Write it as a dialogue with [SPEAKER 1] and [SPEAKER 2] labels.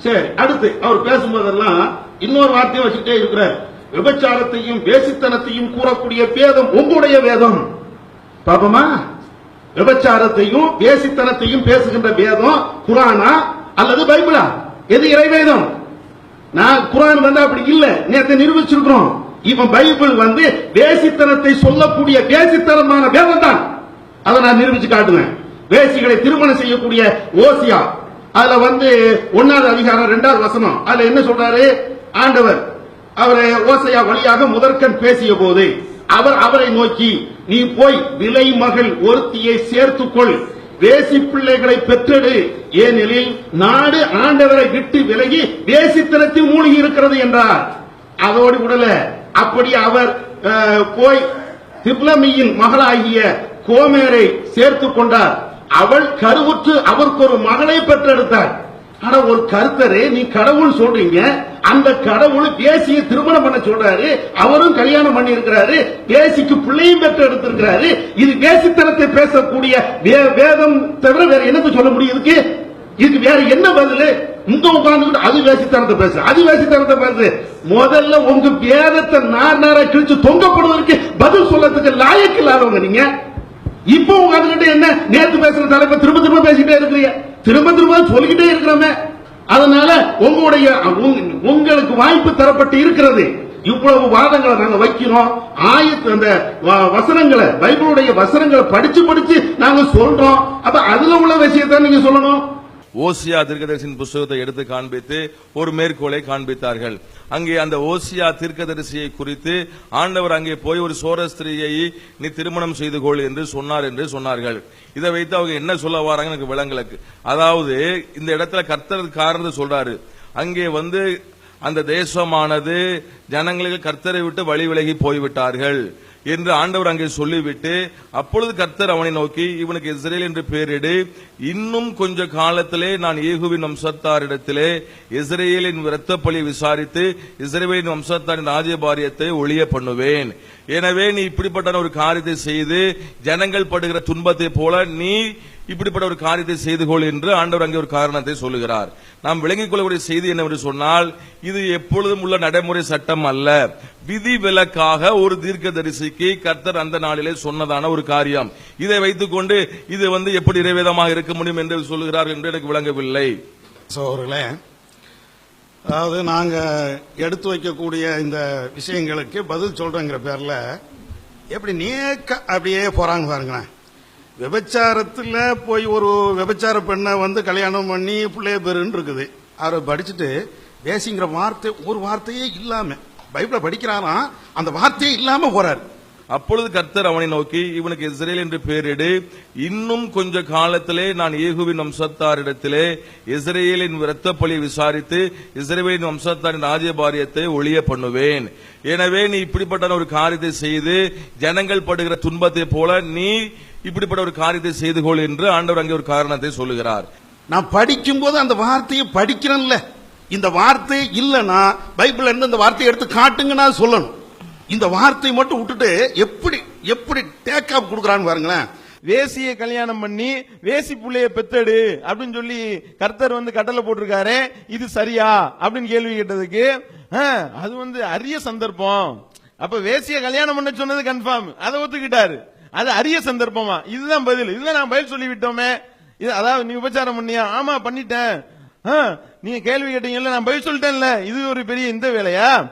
[SPEAKER 1] சரி அடுத்து அவர் பேசும்போதெல்லாம் இன்னொரு வார்த்தையை வச்சுட்டே இருக்கிறார். விபச்சாரத்தையும் வேசித்தனத்தையும் கூறக்கூடிய வேதம் உங்களுடைய வேதம். பாபமா விபச்சாரத்தையும் வேசித்தனத்தையும் பேசுகின்ற வேதம் குரானா அல்லது பைபிளா? எது இறைவேதம்? நான் குரான் வந்து அப்படி இல்ல. நேற்று நிரூபிச்சிருக்கிறோம். இவன் பைபிள் வந்து வேசித்தனத்தை சொல்லக்கூடிய வேசித்தனமான வேதம் தான் அதை நான் நிரூபிச்சு காட்டுவேன். வேசிகளை திருமணம் செய்யக்கூடிய ஓசியா. அதுல வந்து ஒன்னாவது அதிகாரம் ரெண்டாவது வசனம். அதுல என்ன சொல்றாரு? ஆண்டவர் அவரை ஓசையா வழியாக முதற்கண் பேசிய போது அவர் அவரை நோக்கி நீ போய் விலை மகள் ஒருத்தியை சேர்த்துக்கொள். வேசி பிள்ளைகளை பெற்றெடு. ஏனெனில் நாடு ஆண்டவரை விட்டு விலகி வேசித்தனத்தில் மூழ்கி இருக்கிறது என்றார். அதோடு விடல அப்படி அவர் அஹ், போய் திப்லமியின் மகளாகிய கோமேரை சேர்த்துக் கொண்டார். அவள் கருவுற்று அவருக்கு ஒரு மகளை பெற்றெடுத்தாள். ஆனா ஒரு கருத்தரே நீ கடவுள் சொல்றீங்க. அந்த கடவுள் பேசிய திருமணம் பண்ண சொல்றாரு. அவரும் கல்யாணம் பண்ணி இருக்கிறாரு பேசிக்கு பிள்ளையும் பெற்று எடுத்திருக்கிறாரு இது பேசித்தனத்தை பேசக்கூடிய வே- வேதம் தவிர வேற என்னது சொல்ல முடியும் இதுக்கு? இதுக்கு வேற என்ன பதில்? உங்க உட்கார்ந்து அது வேசித்தனத்தை பேசு அது வேசித்தனத்தை பேசு. முதல்ல உங்க வேதத்தை நார் நாரா கிழிச்சு தொங்கப்படுவதற்கு பதில் சொல்லறதுக்கு லாயக்கு இல்லாதவங்க நீங்க. இப்போ உங்ககிட்ட என்ன? நேத்து பேசுற தலைப்பை திரும்ப திரும்ப பேசிட்டே இருக்கிறீங்க. திரும்ப திரும்ப சொல்லிக்கிட்டே இருக்கிறோமே. அதனால உங்களுடைய உங்களுக்கு வாய்ப்பு தரப்பட்டு இருக்கிறது. இவ்வளவு வாதங்களை நாங்க வைக்கிறோம். ஆயத்து அந்த வ- வசனங்களை பைபிளுடைய வசனங்களை படிச்சு படிச்சு நாங்க சொல்றோம். அப்ப அதுல உள்ள விஷயத்த நீங்க சொல்லணும்.
[SPEAKER 2] ஓசியா தீர்க்கதரிசியின் புஸ்தகத்தை எடுத்து காண்பித்து ஒரு மேற்கோளை காண்பித்தார்கள். அங்கே அந்த ஓசியா தீர்க்கதரிசியை குறித்து ஆண்டவர் அங்கே போய் ஒரு சோர ஸ்திரீயை நீ திருமணம் செய்து கொள் என்று சொன்னார் என்று சொன்னார்கள். இதை வைத்து அவங்க என்ன சொல்ல வராங்க எனக்கு விளங்கலுக்கு. அதாவது இந்த இடத்துல கர்த்தர் காரணத்தை சொல்றாரு. அங்கே வந்து அந்த தேசமானது ஜனங்களுக்கு கர்த்தரை விட்டு வழி விலகி போய்விட்டார்கள் என்று ஆண்டவர் அங்கே சொல்லிவிட்டு அப்பொழுது கர்த்தர் அவனை நோக்கி இவனுக்கு இஸ்ரேல் என்று பெயரிடு. இன்னும் கொஞ்ச காலத்திலே நான் ஏகுவின் வம்சத்தாரிடத்திலே இஸ்ரேலின் இரத்தப்பழி விசாரித்து இஸ்ரேலின் வம்சத்தாரின் ராஜபாரியத்தை ஒளிய பண்ணுவேன். எனவே நீ இப்படிப்பட்ட ஒரு காரியத்தை செய்து ஜனங்கள் படுகிற துன்பத்தை போல நீ இப்படிப்பட்ட ஒரு காரியத்தை செய்து கொள் என்று ஆண்டவர் அங்கே ஒரு காரணத்தை சொல்லுகிறார். நாம் விளங்கிக் கொள்ளக்கூடிய செய்தி என்னவென்று சொன்னால் இது எப்பொழுதும் உள்ள நடைமுறை சட்டம் அல்ல விதி விலக்காக ஒரு தீர்க்கதரிசிக்கு கர்த்தர் அந்த நாளிலே சொன்னதான ஒரு காரியம். இதை வைத்துக்கொண்டு இது வந்து எப்படி இறைவேதமாக இருக்க முடியும் என்று சொல்லுகிறார் என்று எனக்கு விளங்கவில்லை.
[SPEAKER 3] சோர்களே அதாவது நாங்க எடுத்து வைக்கக்கூடிய இந்த விஷயங்களுக்கு பதில் சொல்றோங்கிற பேர்ல எப்படி நேக்க அப்படியே போறாங்க பாருங்களேன். விபச்சாரத்துல போய் ஒரு விபச்சார பெண்ணை வந்து கல்யாணம் பண்ணி பிள்ளைய பெருன்னு இருக்குது. அவரை படிச்சுட்டு பேசிங்கிற வார்த்தை ஒரு வார்த்தையே இல்லாமல் பைபிள படிக்கிறாராம் அந்த வார்த்தையே இல்லாம போறாரு.
[SPEAKER 2] அப்பொழுது கர்த்தர் அவனை நோக்கி இவனுக்கு இஸ்ரேல் என்று பெயரிடு இன்னும் கொஞ்ச காலத்திலே நான் ஏகுவின் வம்சத்தாரிடத்திலே இஸ்ரேலின் இரத்தப்பழி விசாரித்து இஸ்ரேலின் வம்சத்தாரின் ராஜபாரியத்தை ஒளிய பண்ணுவேன். எனவே நீ இப்படிப்பட்ட ஒரு காரியத்தை செய்து ஜனங்கள் படுகிற துன்பத்தை போல நீ இப்படிப்பட்ட ஒரு காரியத்தை செய்து கொள் என்று ஆண்டவர் அங்கே ஒரு காரணத்தை சொல்லுகிறார்.
[SPEAKER 3] நான் படிக்கும்போது அந்த வார்த்தையை படிக்கிறேன்ல. இந்த வார்த்தை இல்லைன்னா பைபிள் இருந்து இந்த வார்த்தையை எடுத்து காட்டுங்கன்னா சொல்லணும். இந்த வார்த்தையை மட்டும் விட்டுட்டு எப்படி எப்படி டேக் ஆஃப் கொடுக்குறான்னு பாருங்களேன்.
[SPEAKER 4] வேசியை கல்யாணம் பண்ணி வேசி புள்ளைய பெத்தெடு அப்படின்னு சொல்லி கர்த்தர் வந்து கட்டளை போட்டிருக்காரு. இது சரியா? அப்படின்னு கேள்வி கேட்டதுக்கு "ஆ, அது வந்து அரிய சந்தர்ப்பம். அப்ப வேசிய கல்யாணம் பண்ண சொன்னது கன்ஃபார்ம் அதை ஒத்துக்கிட்டாரு. அது அரிய சந்தர்ப்பமா? இதுதான் பதில். இதுதான் நான் பதில் சொல்லி விட்டோமே இது அதாவது நீ உபச்சாரம் பண்ணியா? ஆமா பண்ணிட்டேன். நீங்க கேள்வி கேட்டீங்கல்ல நான் பதில் சொல்லிட்டேன்ல. இது ஒரு பெரிய இந்த வேலையா?